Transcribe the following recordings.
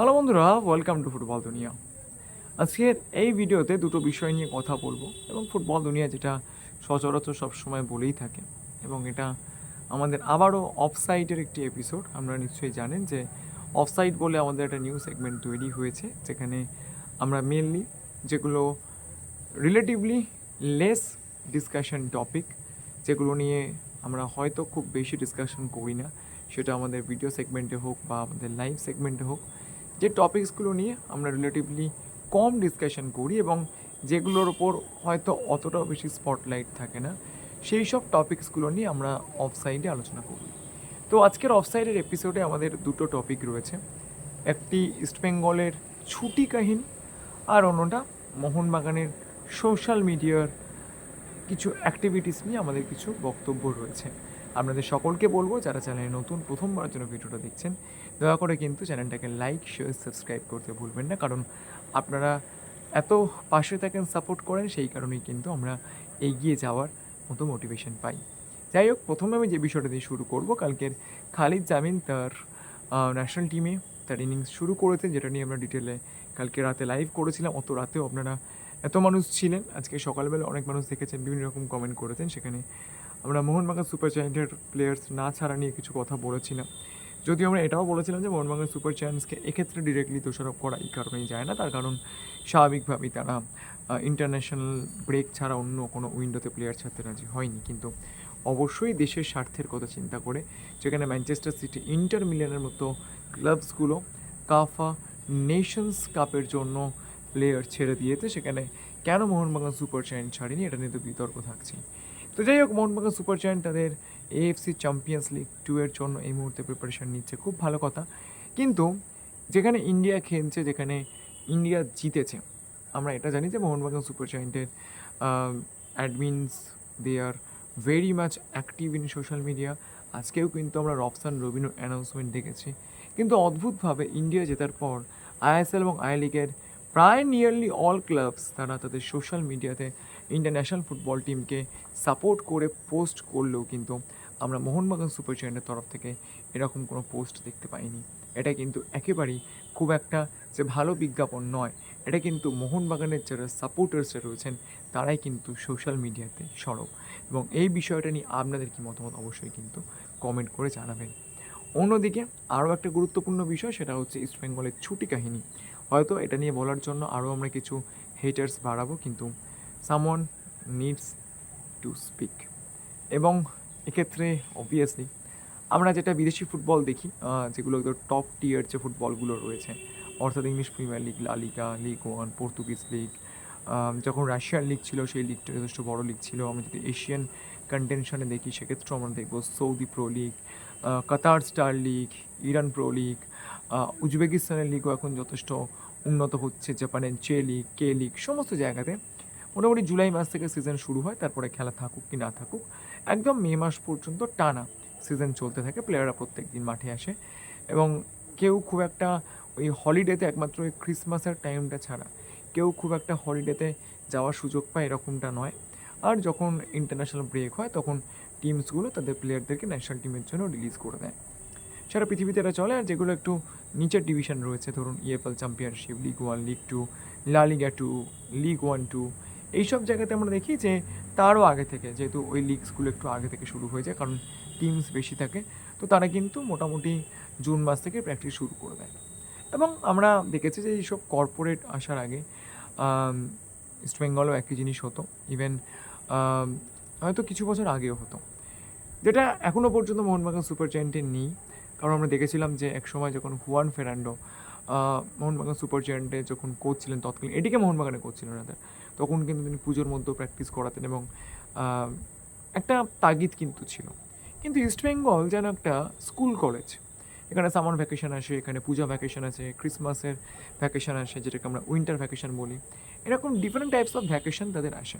Hello বন্ধুরা welcome to football দুনিয়া আজকের এই ভিডিওতে দুটো বিষয় নিয়ে কথা বলব এবং ফুটবল দুনিয়া যেটা সচরাচর সবসময় বলেই থাকে। এবং এটা আমাদের আবারও অফসাইডের একটি এপিসোড আমরা নিশ্চয়ই জানেন যে অফসাইড বলে আমাদের একটা নিউ সেগমেন্ট তৈরি হয়েছে, যেখানে আমরা মেনলি যেগুলো রিলেটিভলি লেস ডিসকাশন টপিক যেগুলো নিয়ে আমরা হয়তো খুব বেশি ডিসকাশন করি না। সেটা আমাদের ভিডিও সেগমেন্টে হোক বা আমাদের লাইভ সেগমেন্টে হোক। যে টপিকসগুলো নিয়ে আমরা রিলেটিভলি কম ডিসকাশন করি এবং যেগুলোর ওপর হয়তো অতটাও বেশি স্পটলাইট থাকে না, সেই সব টপিকসগুলো নিয়ে আমরা অফ সাইডে আলোচনা করি। তো আজকের অফ সাইডের এপিসোডে আমাদের দুটো টপিক রয়েছে। একটি ইস্টবেঙ্গলের ছুটি কাহিনী আর অন্যটা মোহনবাগানের সোশ্যাল মিডিয়ার কিছু অ্যাক্টিভিটিস নিয়ে আমাদের কিছু বক্তব্য রয়েছে। আপনাদের সকলকে বলব, যারা চ্যানেলে নতুন প্রথমবারের জন্য ভিডিওটা দেখছেন, দয়া করে কিন্তু চ্যানেলটাকে লাইক শেয়ার সাবস্ক্রাইব করতে ভুলবেন না। কারণ আপনারা এত পাশে থাকেন সাপোর্ট করেন, সেই কারণেই কিন্তু আমরা এগিয়ে যাওয়ার মতো মোটিভেশন পাই। যাই হোক, প্রথমে আমি যে বিষয়টা দিয়ে শুরু করব, কালকের খালিদ জামিন তার ন্যাশনাল টিমে তার ইনিংস শুরু করেছে যেটা নিয়ে আমরা ডিটেলে কালকে রাতে লাইভ করেছিলাম। অত রাতেও আপনারা এত মানুষ ছিলেন। আজকে সকালবেলা অনেক মানুষ দেখেছেন, বিভিন্ন রকম কমেন্ট করেছেন। সেখানে আমরা মোহনবাগান সুপার জায়েন্টের প্লেয়ার্স না ছাড়া নিয়ে কিছু কথা বলেছিলাম যদিও আমরা এটাও বলেছিলাম যে মোহনবাগান সুপার জায়ান্টসকে এক্ষেত্রে ডিরেক্টলি দোষারোপ করা এই কারণেই যায় না। তার কারণ স্বাভাবিকভাবেই তারা ইন্টারন্যাশনাল ব্রেক ছাড়া অন্য কোনো উইন্ডোতে প্লেয়ার ছাড়তে রাজি হয়নি। কিন্তু অবশ্যই দেশের স্বার্থের কথা চিন্তা করে যেখানে ম্যানচেস্টার সিটি ইন্টার মিলিয়নের মতো ক্লাবসগুলো কাফা নেশনস কাপের জন্য প্লেয়ার ছেড়ে দিয়েছে। সেখানে কেন মোহনবাগান সুপার জায়ান্ট ছাড়েনি? এটা নিয়ে তো বিতর্ক থাকছেই। তো যাই হোক মোহনবাগান সুপার জায়ান্ট তাদের এএফসি চ্যাম্পিয়ন্স লিগ টু এর জন্য এই মুহূর্তে প্রিপারেশন নিচ্ছে। খুব ভালো কথা। কিন্তু যেখানে ইন্ডিয়া খেলছে, যেখানে ইন্ডিয়া জিতেছে, আমরা এটা জানি যে Mohun Bagan super জায়েন্টের admins they are very much active in social media আজকেও কিন্তু আমরা রফসান রবিনোর অ্যানাউন্সমেন্ট দেখেছি। কিন্তু অদ্ভুতভাবে ইন্ডিয়া জেতার পর আইএসএল এবং আই লিগের প্রায় নিয়ারলি অল ক্লাবস তারা তাদের সোশ্যাল মিডিয়াতে ইন্টারন্যাশনাল ফুটবল টিমকে সাপোর্ট করে পোস্ট করলেও কিন্তু আমরা মোহনবাগান সুপার জায়েন্টের তরফ থেকে এরকম কোনো পোস্ট দেখতে পাইনি। এটা কিন্তু একেবারেই খুব একটা যে ভালো বিজ্ঞাপন নয়, এটা কিন্তু মোহনবাগানের যারা সাপোর্টার্সরা রয়েছেন, তারাই কিন্তু সোশ্যাল মিডিয়াতে সরব। এবং এই বিষয়টা নিয়ে আপনাদের কি মতামত অবশ্যই কিন্তু কমেন্ট করে জানাবেন। অন্যদিকে আরও একটা গুরুত্বপূর্ণ বিষয়, সেটা হচ্ছে ইস্টবেঙ্গলের ছুটি কাহিনী। হয়তো এটা নিয়ে বলার জন্য আরও আমরা কিছু হেটার্স বাড়াবো, কিন্তু সামন নিডস টু স্পিক এবং এক্ষেত্রে অবভিয়াসলি আমরা যেটা বিদেশি ফুটবল দেখি যেগুলো যেগুলো টপ টিয়ার যে ফুটবলগুলো রয়েছে, অর্থাৎ English premier league La Liga league one Portuguese league যখন রাশিয়ার লিগ ছিল, সেই লিগটা যথেষ্ট বড় লিগ ছিল। আমরা যদি এশিয়ান কন্টেনশনে দেখি সেক্ষেত্রেও আমরা দেখব Saudi pro league Qatar stars league Iran pro league উজবেকিস্তানের লিগও এখন যথেষ্ট উন্নত হচ্ছে। জাপানের জে লিগ কে লিগ সমস্ত জায়গাতে। মোটামুটি জুলাই মাস থেকে সিজন শুরু হয়, তারপরে খেলা থাকুক কি না থাকুক, একদম মে মাস পর্যন্ত টানা সিজন চলতে থাকে প্লেয়াররা প্রত্যেক দিন মাঠে আসে। এবং কেউ খুব একটা ওই হলিডেতে একমাত্র ওই ক্রিসমাসের টাইমটা ছাড়া কেউ খুব একটা হলিডেতে যাওয়ার সুযোগ পায় এরকমটা নয়। আর যখন ইন্টারন্যাশনাল ব্রেক হয়, তখন টিমসগুলো তাদের প্লেয়ারদেরকে ন্যাশনাল টিমের জন্য রিলিজ করে দেয়। সারা পৃথিবীতে এটা চলে, আর যেগুলো একটু নিচের ডিভিশন রয়েছে, ধরুন EFL championship league one league two La Liga two league one two এইসব জায়গাতে আমরা দেখি যে তারও আগে থেকে, যেহেতু ওই লিগসগুলো একটু আগে থেকে শুরু হয়ে যায়, কারণ টিমস বেশি থাকে, তো তারা কিন্তু মোটামুটি জুন মাস থেকে প্র্যাকটিস শুরু করে দেয়। এবং আমরা দেখেছি যে এইসব কর্পোরেট আসার আগে ইস্টবেঙ্গলও একই জিনিস হতো ইভেন হয়তো কিছু বছর আগেও হতো। যেটা এখনও পর্যন্ত মোহনবাগান সুপার জায়েন্টে নেই। কারণ আমরা দেখেছিলাম যে এক সময় যখন হুয়ান ফেরান্ডো মোহনবাগান সুপার জায়েন্টে যখন কোচ ছিলেন তৎকালীন, এটিকে মোহনবাগানে কোচ ছিলেন রাদার তখন কিন্তু তিনি পুজোর মধ্যেও প্র্যাকটিস করাতেন এবং একটা তাগিদ কিন্তু ছিল। কিন্তু ইস্টবেঙ্গল যেন একটা স্কুল কলেজ এখানে সামার ভ্যাকেশন আসে, এখানে পূজা ভ্যাকেশন আছে ক্রিসমাসের ভ্যাকেশন আসে, যেটাকে আমরা উইন্টার ভ্যাকেশন বলি, এরকম ডিফারেন্ট টাইপস অফ ভ্যাকেশন তাদের আসে।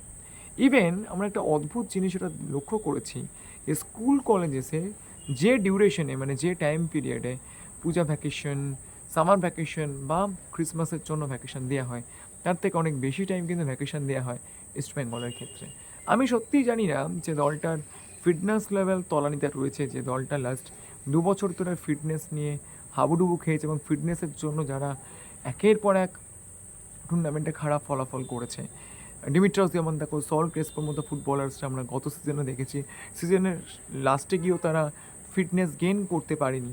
ইভেন আমরা একটা অদ্ভুত জিনিস এটা লক্ষ্য করেছি যে স্কুল কলেজেসে যে ডিউরেশনে মানে যে টাইম পিরিয়ডে পূজা ভ্যাকেশন সামার ভ্যাকেশন বা ক্রিসমাসের জন্য ভ্যাকেশন দেওয়া হয়, তার থেকে অনেক বেশি টাইম কিন্তু ভ্যাকেশন দেওয়া হয় ইস্ট বেঙ্গলের ক্ষেত্রে। আমি সত্যিই জানি না যে দলটার ফিটনেস লেভেল তলানিতে রয়েছে, যে দলটা লাস্ট দু বছর ধরে ফিটনেস নিয়ে হাবুডুবু খেয়েছে এবং ফিটনেসের জন্য যারা একের পর এক টুর্নামেন্টে খারাপ ফলাফল করেছে। ডিমিট্রাস যেমন দেখো সল ক্রেসপোর মতো ফুটবলার্সরা আমরা গত সিজনে দেখেছি। সিজনের লাস্টে গিয়েও তারা ফিটনেস গেইন করতে পারেনি।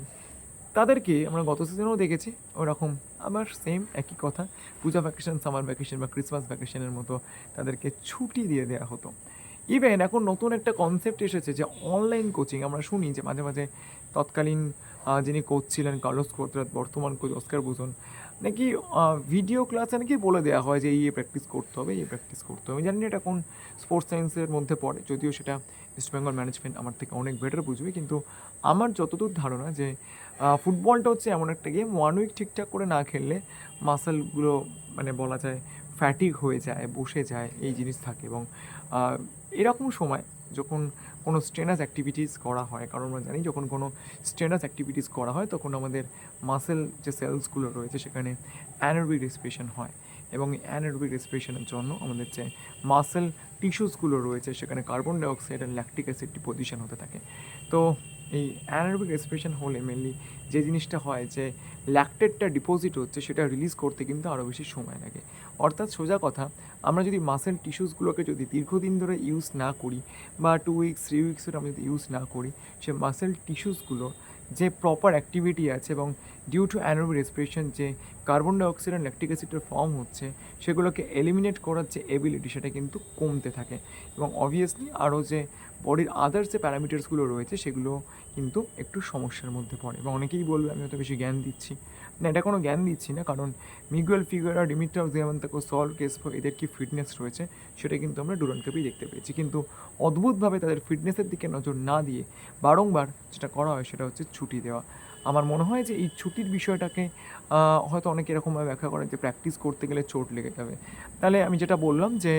তাদেরকে আমরা গত সিজনেও দেখেছি, ওরকম আবার সেম একই কথা। পূজা ভ্যাকেশন সামার ভ্যাকেশন বা ক্রিসমাস ভ্যাকেশনের মতো তাদেরকে ছুটি দিয়ে দেওয়া হতো। ইভেন এখন নতুন একটা কনসেপ্ট এসেছে যে অনলাইন কোচিং আমরা শুনি যে মাঝে মাঝে তৎকালীন যিনি কোচ ছিলেন কার্লোস কোত্রাত বর্তমান কোচ অস্কার বুজন নাকি ভিডিও ক্লাসে নাকি বলে দেওয়া হয় যে ইয়ে প্র্যাকটিস করতে হবে ইয়ে প্র্যাকটিস করতে হবে। জানি এটা কোন স্পোর্টস সায়েন্সের মধ্যে পড়ে, যদিও সেটা ইস্ট বেঙ্গল ম্যানেজমেন্ট আমার থেকে অনেক বেটার বুঝবে। কিন্তু আমার যতদূর ধারণা যে ফুটবলটা হচ্ছে এমন একটা গেম ওয়ান উইক ঠিকঠাক করে না খেললে মাসেলগুলো মানে বলা যায় ফ্যাটিক হয়ে যায়, বসে যায়, এই জিনিস থাকে এবং এরকম সময় যখন কোনো স্ট্রেনাস অ্যাক্টিভিটিস করা হয়, কারণ আমরা জানি যখন কোনো স্ট্রেনাস অ্যাক্টিভিটিস করা হয়, তখন আমাদের মাসেল যে সেলসগুলো রয়েছে সেখানে অ্যানারবিক রেসপিরেশন হয় এবং অ্যানারবিক রেসপিরেশনের জন্য আমাদের যে মাসেল টিস্যুসগুলো রয়েছে, সেখানে কার্বন ডাইঅক্সাইড আর ল্যাকটিক অ্যাসিড ডিপোজিশন হতে থাকে। তো এই অ্যানারবিক রেসপিরেশন হলে মেনলি যে জিনিসটা হয় যে ল্যাকটেডটা ডিপোজিট হচ্ছে, সেটা রিলিজ করতে কিন্তু আরও বেশি সময় লাগে। অর্থাৎ সোজা কথা, আমরা যদি মাসেল টিস্যুসগুলোকে যদি দীর্ঘদিন ধরে ইউজ না করি বা টু উইকস থ্রি উইকসের আমরা যদি ইউজ না করি, সে মাসেল টিস্যুসগুলো যে প্রপার অ্যাক্টিভিটি আছে এবং ডিউ টু অ্যানোবি রেসপিরেশন যে কার্বন ডাইঅক্সাইড আর ল্যাকটিক অ্যাসিডের ফর্ম হচ্ছে, সেগুলোকে এলিমিনেট করার যে এবিলিটি সেটা কিন্তু কমতে থাকে। এবং অবভিয়াসলি আরও যে বডির আদার্স যে প্যারামিটার্সগুলো রয়েছে, সেগুলো কিন্তু একটু সমস্যার মধ্যে পড়ে। এবং অনেকেই বলবে, আমি অত বেশি জ্ঞান দিচ্ছি। না, এটা কোনো জ্ঞান দিচ্ছি না, কারণ মিগুয়েল ফিগার ডিমিট্রাও যেমন তাকে সল কেসফো এদের কি ফিটনেস রয়েছে, সেটা কিন্তু আমরা ডুরান কাপেই দেখতে পেয়েছি। কিন্তু অদ্ভুতভাবে তাদের ফিটনেসের দিকে নজর না দিয়ে বারংবার যেটা করা হয়, সেটা হচ্ছে ছুটি দেওয়া। আমার মনে হয় যে এই ছুটির বিষয়টাকে হয়তো অনেকে এরকমভাবে ব্যাখ্যা করেন যে প্র্যাকটিস করতে গেলে চোট লেগে যাবে। তাহলে আমি যেটা বললাম যে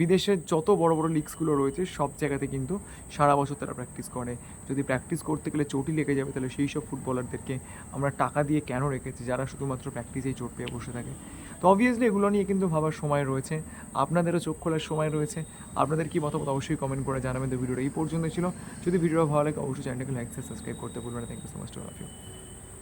বিদেশের যত বড় বড় লিগসগুলো রয়েছে, সব জায়গাতে কিন্তু সারা বছর তারা প্র্যাকটিস করে। যদি প্র্যাকটিস করতে গেলে চোটই লেগে যাবে, তাহলে সেই সব ফুটবলারদেরকে আমরা টাকা দিয়ে কেন রেখেছি? যারা শুধুমাত্র প্র্যাকটিসেই চোট পেয়ে বসে থাকে। তো অবভিয়াসলি এগুলো নিয়ে কিন্তু ভাবার সময় রয়েছে। আপনাদেরও চোখ খোলার সময় রয়েছে। আপনাদের কি মতামত অবশ্যই কমেন্ট করে জানাবেন। তো ভিডিওটা এই পর্যন্ত ছিল। যদি ভিডিওটা ভালো লাগে, অবশ্যই চ্যানেলটাকে লাইক সাবস্ক্রাইব করতে ভুলবেন না। Thank you so much to